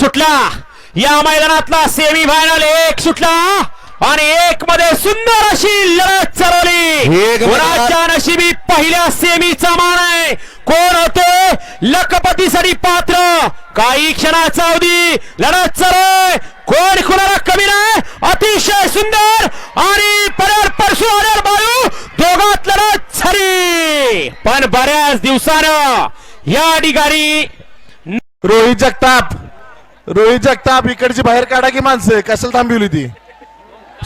सुटला. या मैदानातला semi final एक सुटला. आणि एक मध्ये सुंदर अशी लढत चालवली. कोणाच्या नशिबी पहिल्या सेमीचा मान आहे? कोण होते? लखपतीसाठी पात्र. काही क्षणाचा अवधी. लढत चालू कोण कुणाला कमी नाही? अतिशय सुंदर. आणि परत परसू आल्यावर बाळू दोघात लढत झाली. पण बऱ्याच दिवसानं या ठिकाणी रोहित जगताप. रोहित जगताप इकडची बाहेर काढा की माणसं? कशाला थांबवली ती?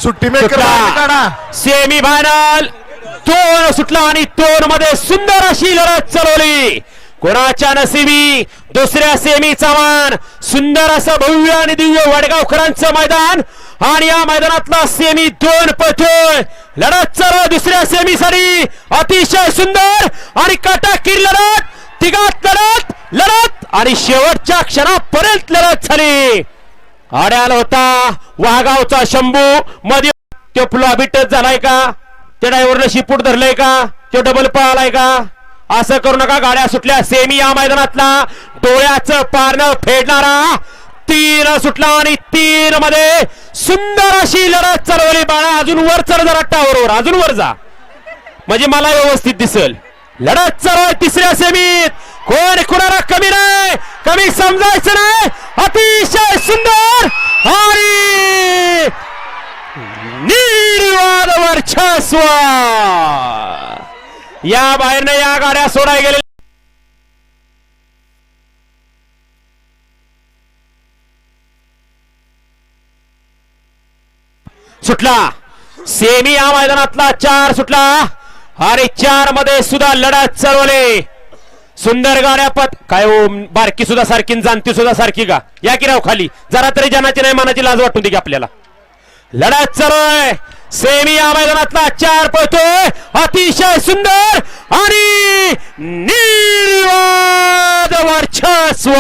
सुट्टी मेकर बाहेर काढा. सेमी फायनल दोन सुटला आणि दोन मध्ये सुंदर अशी लढत चालवली. कोणाच्या नशिबी दुसऱ्या सेमीचा मान? सुंदर असं भव्य आणि दिव्य वडगावकरांचं मैदान. आणि या मैदानातला सेमी दोन पळतोय लढत चालू दुसऱ्या सेमीसाठी अतिशय सुंदर आणि काटाकीर लढत. तिघात लढत लढत आणि शेवटच्या क्षणापर्यंत झाली होता. वाघावचा शंभू. मध्ये तो फ्लॉबी झालाय का? त्या ड्रायव्हरनं शिपूट धरलंय का? तो डबल पळालाय का? असं करू नका. गाड्या सुटल्या. सेमी या मैदानातला. डोळ्याचं पारणं फेडणारा तीन सुटला आणि तीन मध्ये सुंदर अशी लढत चालवली बाळा. अजून वर चढ जरा टावरवर. अजून वर जा. म्हणजे मला व्यवस्थित दिसेल. लढत चालू तिसऱ्या सेमीत. कोण कुणाला कमी नाही? कमी समजायचं नाही. अतिशय सुंदर आणि निर्वाद वर्चस्व. या बाहेरनं या गाड्या सोडाय गेले सुटला. सेमी या मैदानातला चार सुटला. आणि चारमध्ये सुद्धा लढत चढवले सुंदर गाड्या पत काय हो बारकी सुद्धा सारखी जाणती सुद्धा सारखी का या की राव खाली. जरा तरी जनाची नाही मनाची लाज वाटून दे की आपल्याला. लढत चालू सेमी या मैदानातला चार पळतोय. अतिशय सुंदर आणि निर्वाद वर्चस्व.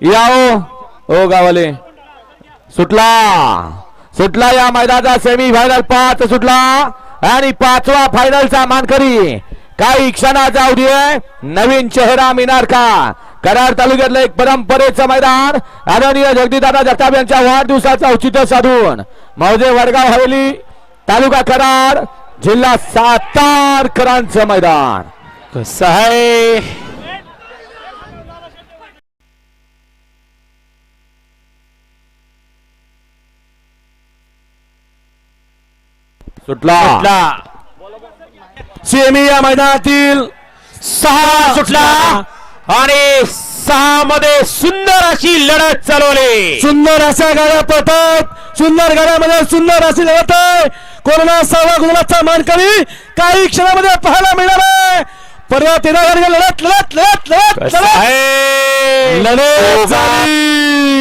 याओ ओ हो. हो, गावाले. सुटला. सुटला या मैदानाचा सेमी फायनल पाच सुटला. आणि पाचवा फायनलचा मानकरी. काही क्षणाचा अवधी आहे. नवीन चेहरा मिनार का? कराड तालुक्यातलं एक परंपरेचं मैदान. आदरणीय जगदीदादा जगताप यांच्या वाढदिवसाचं औचित्य साधून. मौजे वडगाव हवेली तालुका कराड जिल्हा सातारकरांचं मैदान. कसं आहे? सुटला. सेमी या मैदानातील सहा सुटला. आणि सहा मध्ये सुंदर अशी लढत चालवली. सुंदर अशा गाड्या पळतात. सुंदर गाड्यामध्ये सुंदर अशी लढत आहे. कोरोना सहावा गुलाचा मानकरी काही क्षणामध्ये पाहायला मिळणार आहे परवा तेरा गाडी लढत लढत लढत लढत. लढत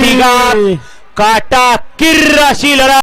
लढत काटा किर्र अशी लढत.